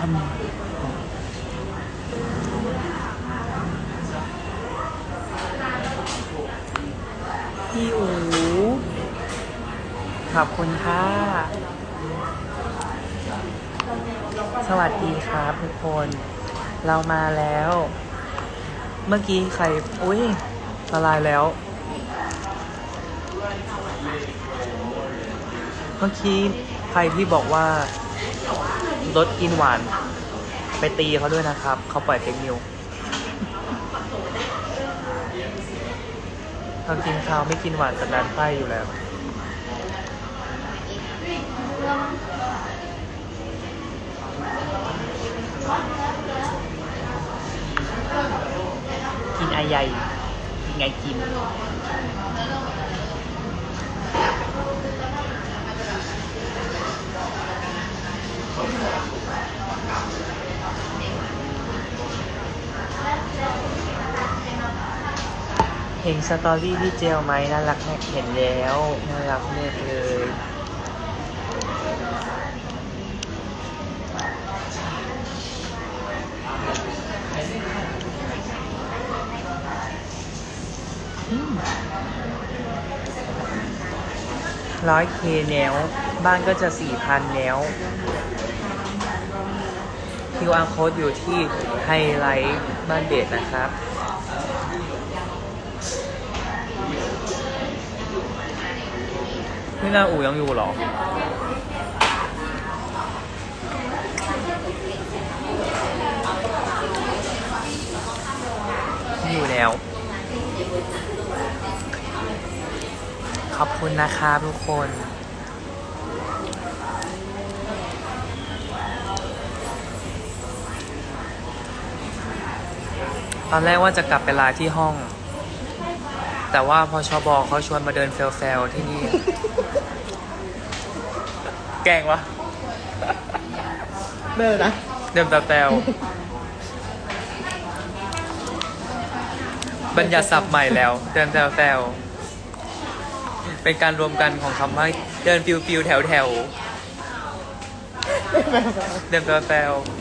อืมพี่อูขอบคุณค่ะ สวัสดีครับทุกคน เรามาแล้ว เมื่อกี้ใคร อุ้ยละลายแล้ว เมื่อกี้ใครที่บอกว่า ลดกินหวาน ไปตีเขาด้วยนะครับ เขาปล่อยเฟกนิวเรากินข้าวไม่กินหวานสันดานไส้อยู่แล้ว กินไอใหญ่กินไงกิน เห็นสตอรี่พี่เจลไหมน่ารักแน่เห็นแล้วน่ารักมากเลยร้อยเคแล้วบ้านก็จะสี่พันแล้ว QR code อยู่ที่ไฮไลท์บ้านเดทนะครับ พี่นาอูยังอยู่หรอ อยู่แล้ว ขอบคุณนะครับทุกคนตอนแรกว่าจะกลับไปไลน์ที่ห้อง แต่ว่าพอชอบอเขาชวนมาเดินเฟลเฟลที่นี่ แกล้งวะ เบอร์นะ เดินแปลวๆบัญญัติศัพท์ใหม่แล้ว เดินแปลวๆเป็นการรวมกันของคำว่าเดินฟิวฟิวๆแถวแถวๆเดินแปลวๆ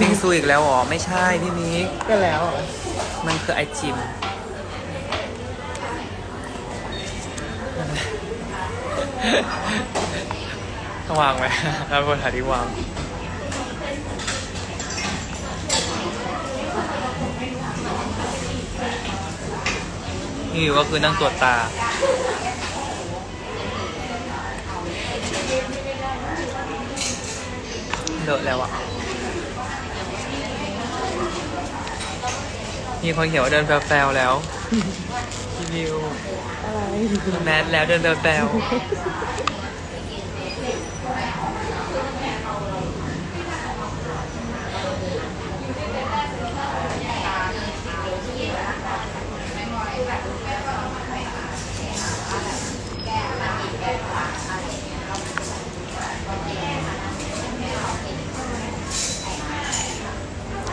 บิงซูอีกแล้วเหรอไม่ใช่พี่มิกก็แล้วเหรอมันคือไอจิมวางไว้แล้วบนหาที่วาง นี่ก็คือนั่งตรวจตา เลอะแล้วอะ มีคนเขียนว่าเดินแฟลๆแล้วพี่วิวอะไรแมสแล้วเดินแฟลๆ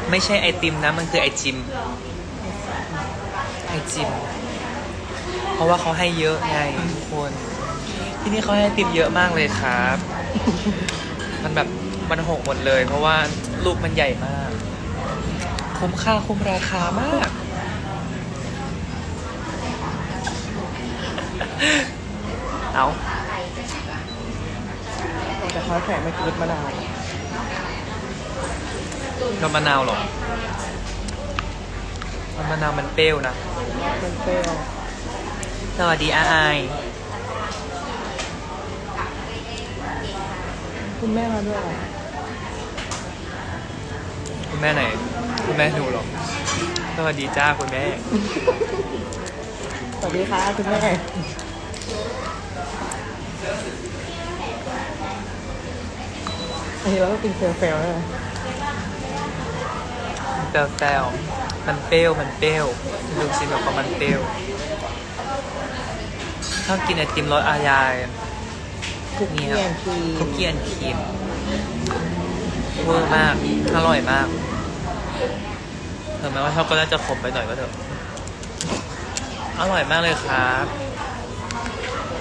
ไม่ใช่ไอติมนะ มันคือไอจิมไอ จิมเพราะว่าเขาให้เยอะไงทุกคน ที่นี่เขาให้ไอติมเยอะมากเลยครับ มันแบบมันหกหมดเลย เพราะว่าลูกมันใหญ่มาก คุ้มค่าคุ้มราคามาก เอาแต่เขาแข่ไม่กินมะนาวน้ำมะนาวเหรอ น้ำมะนาวมันเปรี้ยวนะมันเปรี้ยวสวัสดีอาไอายคุณแม่มาด้วยเหรอคุณแม่ไหน คุณแม่หนูเหรอสวัสดีจ้าคุณแม่ สวัสดีค่ะคุณแม่อันนี้เราก็กินเฟลเฟลๆใช่ไหม แปลวแปลวมันเปรี้ยวมันเปรี้ยวลูกชิ้นแบบว่ามันเปรี้ยวชอบกินไอติมรสอายายคุกกี้แอนด์ครีมคุกกี้แอนด์ครีมเวอร์มาก อร่อยมากถึงแม้ว่าช็อกโกแลตจะขมไปหน่อยก็เถอะ อร่อยมากเลยครับ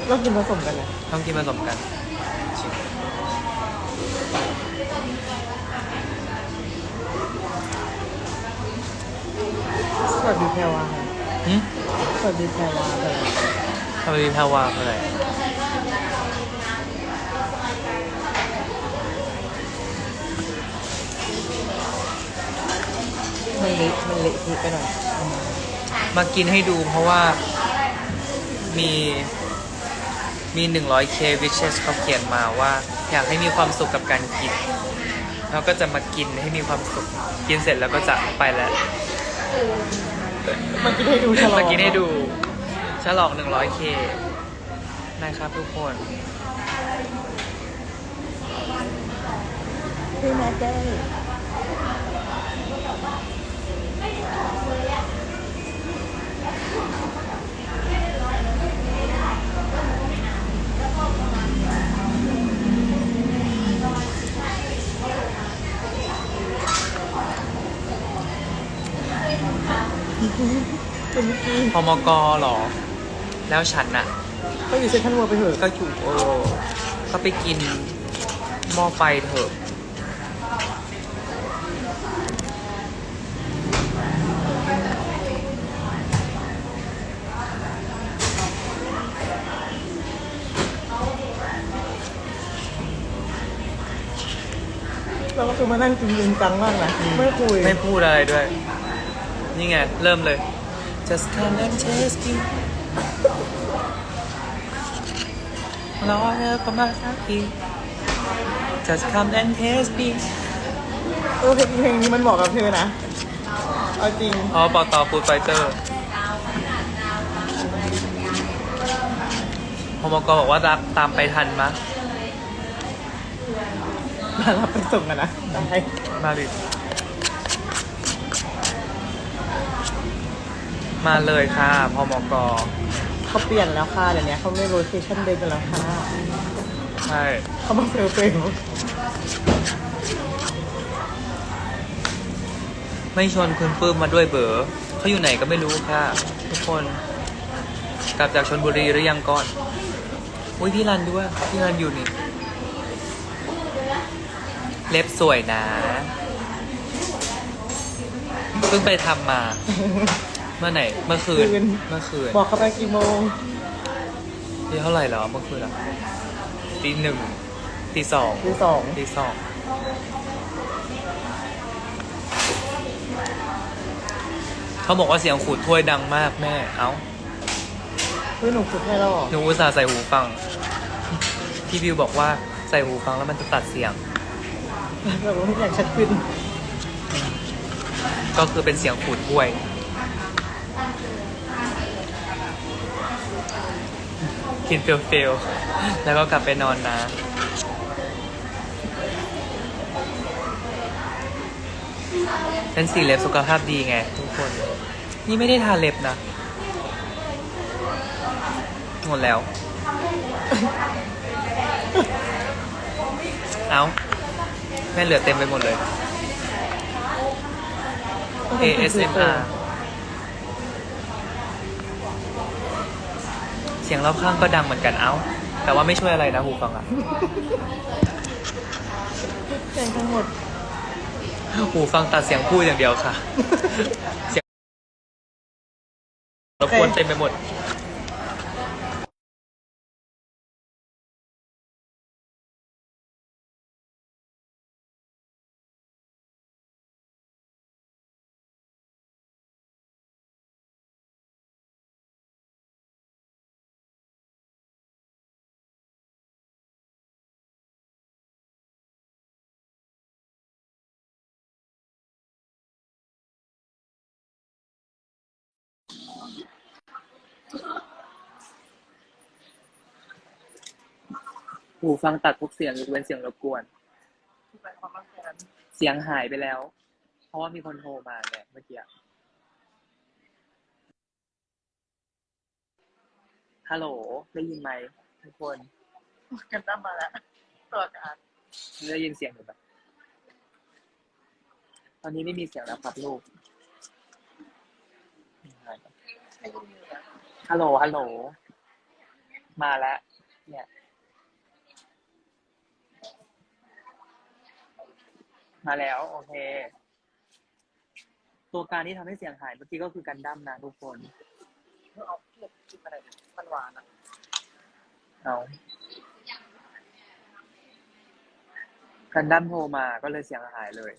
เรากินผสมกันนะต้องกินผสมกัน สวัสดีแพรวาหึสวัสดีแพรวาเลยทำไมมีแพรวาคืออะไรมันเละมันเละทีไปหน่อยมากินให้ดูเพราะว่ามีมี 100k wishes เขาเขียนมาว่า อยากให้มีความสุขกับการกินแล้วก็จะมากินให้มีความสุข กินเสร็จแล้วก็จะไปแล้ว มากินให้ดูฉลองมากินให้ดูฉลอง 100k นะครับทุกคนพี่แม่ได้เป็นเมื่ พมกเหรอ แล้วฉันน่ะก็อยู่เซ็นทรัลเวิลด์ไปเถอะก็อยู่เออก็ไปกินหม้อไฟเถอะ เราก็คือมานั่งกินจริงจังมากนะไม่คุย ไม่พูดอะไรด้วย นี่ไง เริ่มเลย just come and taste me รอเธอประมาณสักที just come and taste me เออเพลงเพลงนี้มันเหมาะกับเธอนะ เอาจริง อ๋อปอตอฟูดไฟเตอร์พมกบอกว่ารับตามไปทันมะ มารับไปส่งกันนะได้มาดิ มาเลยค่ะพมกเขาเปลี่ยนแล้วค่ะเดี๋ยวนี้เขาไม่โรเทชั่นเดินกันแล้วค่ะใช่เขามาเฟลเฟลไม่ชวนคุณปื้มมาด้วยเบอร์เขาอยู่ไหนก็ไม่รู้ค่ะ ทุกคนกลับจากชนบุรีหรือยังก่อนอุ้ยพี่รันด้วยพี่รันอยู่นี่เล็บสวยนะเพิ่งไปทำมา เมื่อไหนเมื่อคืน เมื่อคืนบอกเขาไปกี่โมง ที่เท่าไหร่แล้วเมื่อคืนอะตีหนึ่งตีสองทีสอง ตีสองเขาบอกว่าเสียงขูดถ้วยดังมากแม่ เอ้า เพื่อนหนูคุดให้เราเหรอหนูอุตส่าห์ใส่หูฟัง พี่บิวบอกว่าใส่หูฟังแล้วมันจะตัดเสียง แบบว่าอยากชัดขึ้นก็คือเป็นเสียงขูดถ้วย กินเฟลเฟลๆแล้วก็กลับไปนอนนะ เป็นสีเล็บสุขภาพดีไงทุกคน นี่ไม่ได้ทาเล็บนะ หมดแล้ว เอาแม่เหลือเต็มไปหมดเลย ASMR เสียงรอบข้างก็ดังเหมือนกันเอ้า แต่ว่าไม่ช่วยอะไรนะหูฟังอะแจ้งทั้งหมดหูฟังตัดเสียงพูดอย่างเดียวค่ะ เสียงรบกวนเต็มไปหมด หูฟังตัดทุกเสียงยกเว้นเสียงรบกวน เสียงหายไปแล้ว เพราะว่ามีคนโทรมาไงเมื่อกี้อะฮัลโหลได้ยินไหมทุกคนกันตั้มมาแล้วตัวการได้ยินเสียงหรือเปล่าตอนนี้ไม่มีเสียงแล้วครับลูกหายไปฮัลโหลฮัลโหล มาแล้ว เนี่ย มาแล้ว โอเค ตัวการที่ทำให้เสียงหายเมื่อกี้ก็คือกันดั้มนะทุกคนเอาเผ็ดกินอะไรมันหวานอะเอากันดั้มโทรมาก็เลยเสียงหายเลย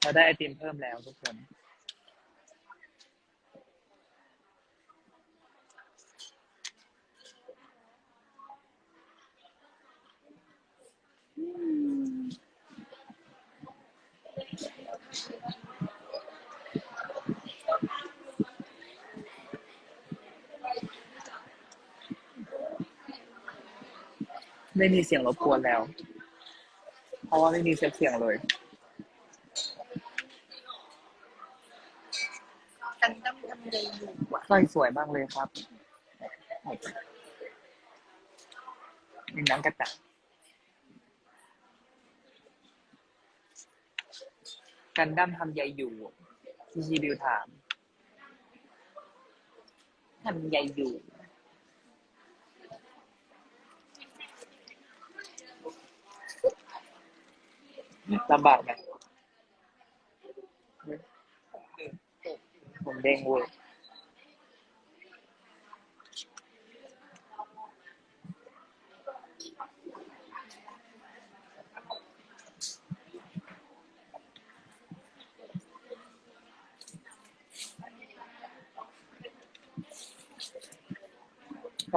เราได้ไอติมเพิ่มแล้วทุกคน ไม่มีเสียงรบกวนแล้ว เพราะว่าไม่มีเซฟเสียงเลยกันดั้มทำเลยอยู่อะสร้อยสวยมากเลยครับ เป็นน้ำกระต่าย กันดั้มทำใยอยู่ทีชีบิวถามทำใยอยู่ลำบากไหมผมเด้งเวอร์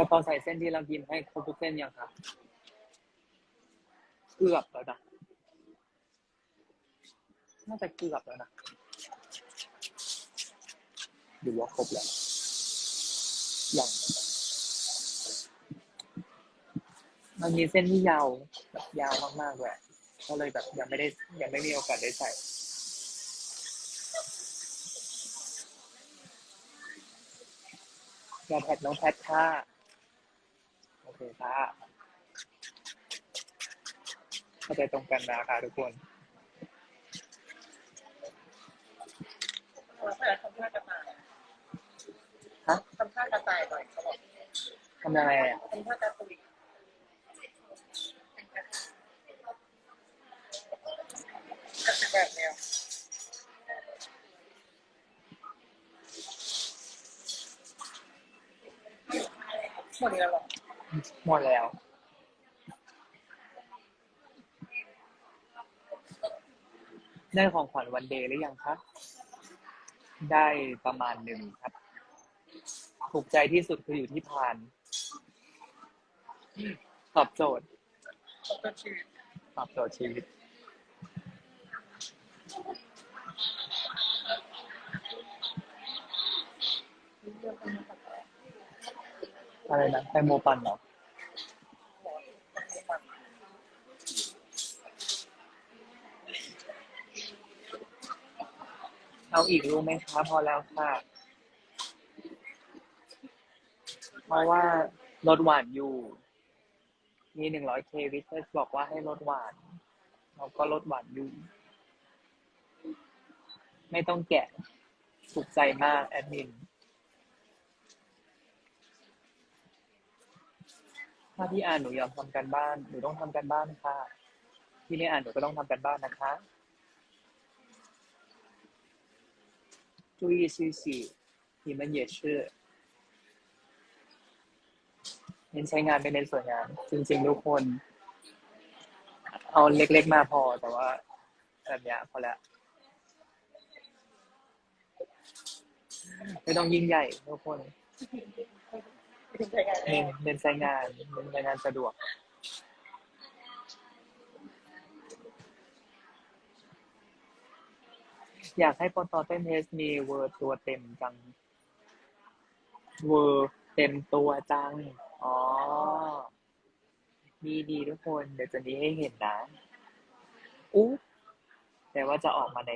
อตอใส่เส้นที่เรากินให้ครบทุกเส้นยังครับ เกือบแล้วนะ น่าจะเกือบแล้วนะหรือว่าครบแล้ว ยัง มันมีเส้นที่ยาวแบบยาวมากๆเลยก็เลยแบบยังไม่ได้ยังไม่มีโอกาสได้ใส่อย่แพทน้องแพทค่ะ โอเคค่ะเข้าใจตรงกันนะคะทุกคนเราแต่ทำท่ากระต่ายฮะทำท่ากระต่ายหน่อยเขาบอกทำยังไงอะทำท่ากระตุยกระตุยแบบแนวหมดแล้วหรอ หมดแล้ว ได้ของขวัญวันเดย์หรือยังคะได้ประมาณหนึ่งครับ ถูกใจที่สุดคืออยู่ที่พาน ตอบโจทย์ตอบโจทย์ชีวิต อะไรนะแตงโมปั่นเหรอเอาอีกรู้ไหมคะพอแล้วค่ะ เพราะว่าลดหวานอยู่ มีหนึ่งร้อยเควิเทสบอกว่าให้ลดหวาน เราก็ลดหวานอยู่ ไม่ต้องแกะถูกใจมากแอดมิน ถ้าพี่อ่านหนูยอมทำการบ้าน หนูต้องทำการบ้านค่ะ พี่ไม่อ่านหนูก็ต้องทำการบ้านนะคะ注意休息你们也是เน้นใช้งานไม่เน้นสวยงาม จริงๆทุกคน เอาเล็กๆมาพอ แต่ว่าแบบเนี้ยพอแล้ว ไม่ต้องยิ่งใหญ่ทุกคน ถึงจะยังไงเน้นเน้นใช้งานเน้นใช้งานสะดวก อยากให้ปตเต้นเทสมีเวอร์ตัวเต็มจัง เวอร์เต็มตัวจัง อ๋อ ดีดีทุกคน เดี๋ยวจะมีให้เห็นนะอุ๊แต่ว่าจะออกมาใน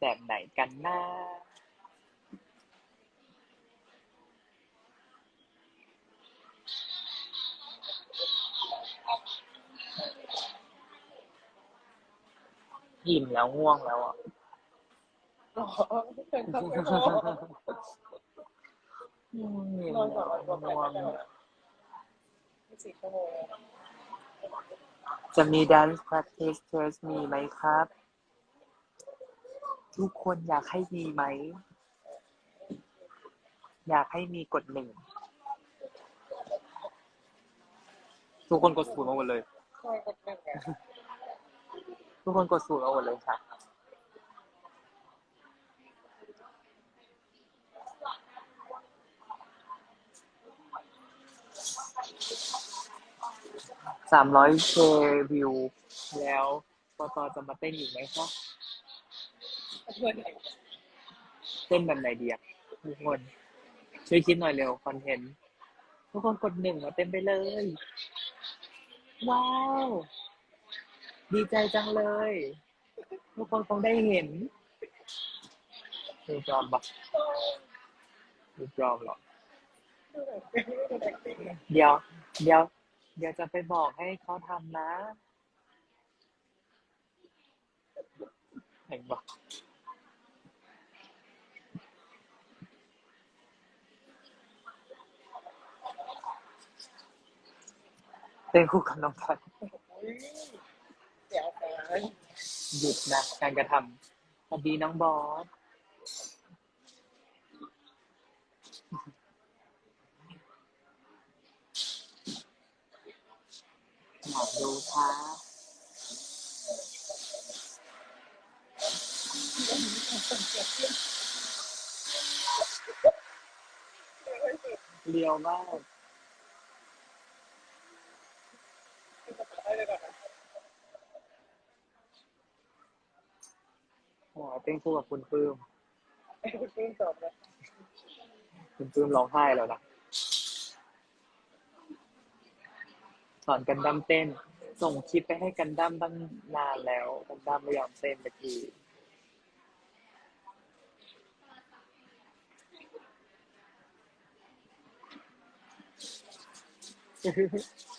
แบบไหนกันนะ อิ่มแล้วง่วงแล้วอะหรอเป็นคำไม่พอนอนก่อนนอนก่อนไปง่วงไม่ได้สี่ชั่วโมงจะมี dance practice test มีไหมครับ ทุกคนอยากให้มีไหม อยากให้มีกดหนึ่ง ทุกคนกดศูนย์มาหมดเลยคอยกดหนึ่งอะ ทุกคนกดศูนย์มาหมดเลยค่ะสามร้อยเควิว แล้วปตจะมาเต้นอีกไหมคะเต้นแบบไหนดีอะทุกคน ช่วยคิดหน่อยเร็วคอนเทนต์ ทุกคนกดหนึ่งมาเต็มไปเลย ว้าว ดีใจจังเลย ทุกคนคงได้เห็นดูปลอมปะดูปลอมเหรอ เดี๋ยว เดี๋ยว เดี๋ยวจะไปบอกให้เขาทำนะเห็นปะเต้นคู่กับน้องพันเดี๋ยหยุดนะการกระทำสวัสดีน้องบอสอยากดูค่ะเรียวมาก โอ้ เต้นคู่กับคุณปื้มไอ้คุณปื้มจบนะคุณปื้มร้องไห้แล้วนะสอนกันดั้มเต้น ส่งคลิปไปให้กันดั้มตั้งนานแล้วกันดั้มไม่ยอมเต้นสักทีข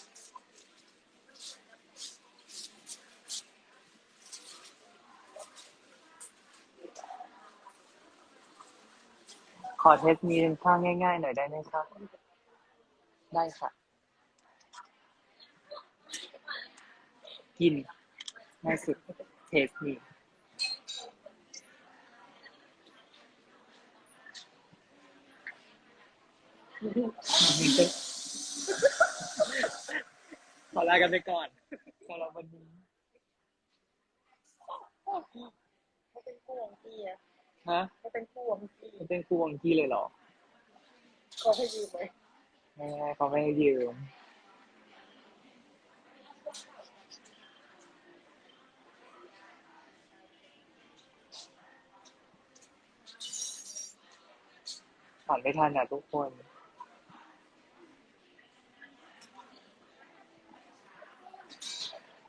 อเทสมีท่าง่ายๆหน่อยได้ไหมครับ ได้ค่ะ กินง่ายสุดเทสมีขอลากันไปก่อนสำหรับวันนี้เขาเป็นคู่วงกี้อะ ฮะเขาเป็นคู่วงกี้มันเป็นครูวังกี้เลยเหรอเขาให้ยืมไหมไม่ไม่เขาไม่ให้ยืมผ่านไม่ทันอะทุกคน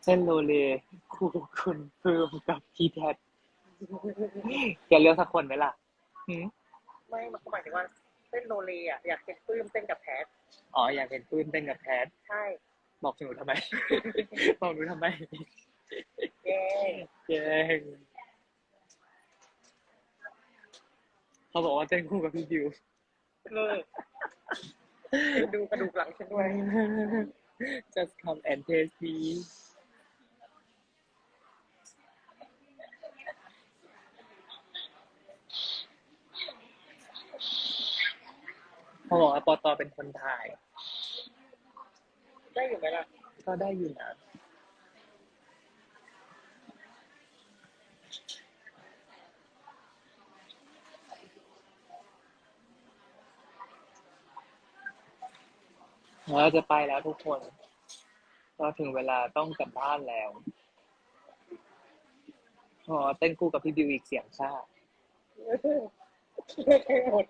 เส้นโลเลคู่คุณเพิ่มกับพี่แท็ ดแกเลือกสักคนไหมล่ะหืมไม่มันก็หมายถึงว่าเต้นโนเลอะอยากเห็นปื้มเต้นกับแพทอ๋ออยากเห็นปื้มเต้นกับแพทใช่บอกหนูทำไม บอกหนูทำไมแย่เย้เขาบอกว่าเต้นคู่กับพี่บิวเลิกดูกระดูกหลังฉันด้วย just come and taste me เขาบอกว่าปอตอเป็นคนถ่าย ได้อยู่ไหมล่ะ ก็ได้อยู่นะ เราจะไปแล้วทุกคน เราถึงเวลาต้องกลับบ้านแล้วอ๋อเต้นคู่กับพี่บิวอีกเสียงชาเลิกให้หมด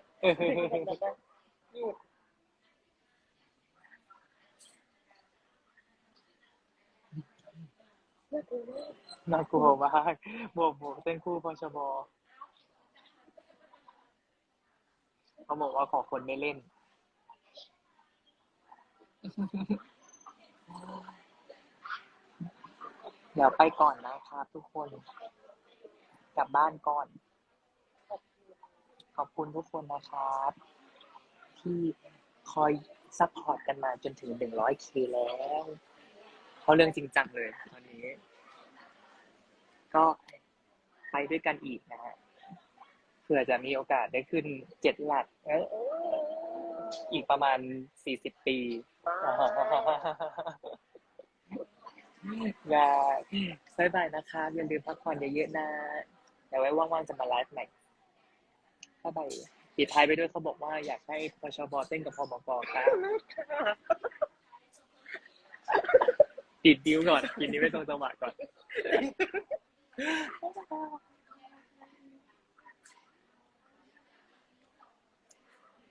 หยุดน่ากลัวมากบวกบวกเต้นคู่พชบเขาบอกว่าขอคนไม่เล่น เดี๋ยวไปก่อนนะครับทุกคน กลับบ้านก่อน ขอบคุณทุกคนนะครับ ที่คอยซัพพอร์ตกันมาจนถึงหนึ่งร้อยเคแล้วเขาเรื่องจริงจังเลยตอนนี้ ก็ไปด้วยกันอีกนะฮะเผื่อจะมีโอกาสได้ขึ้นเจ็ดหลักอีกประมาณสี่สิบปีอย่าบายบายนะครับอย่าลืมพักผ่อนเยอะๆนะเดี๋ยวไว้ว่างๆจะมาไลฟ์ใหม่บ๊ายบาย ปิดท้ายไปด้วยเขาบอกว่าอยากให้พชบเต้นกับพบกครับติดดิ้วก่อนกินนี้ไม่ตรงจังหวะก่อน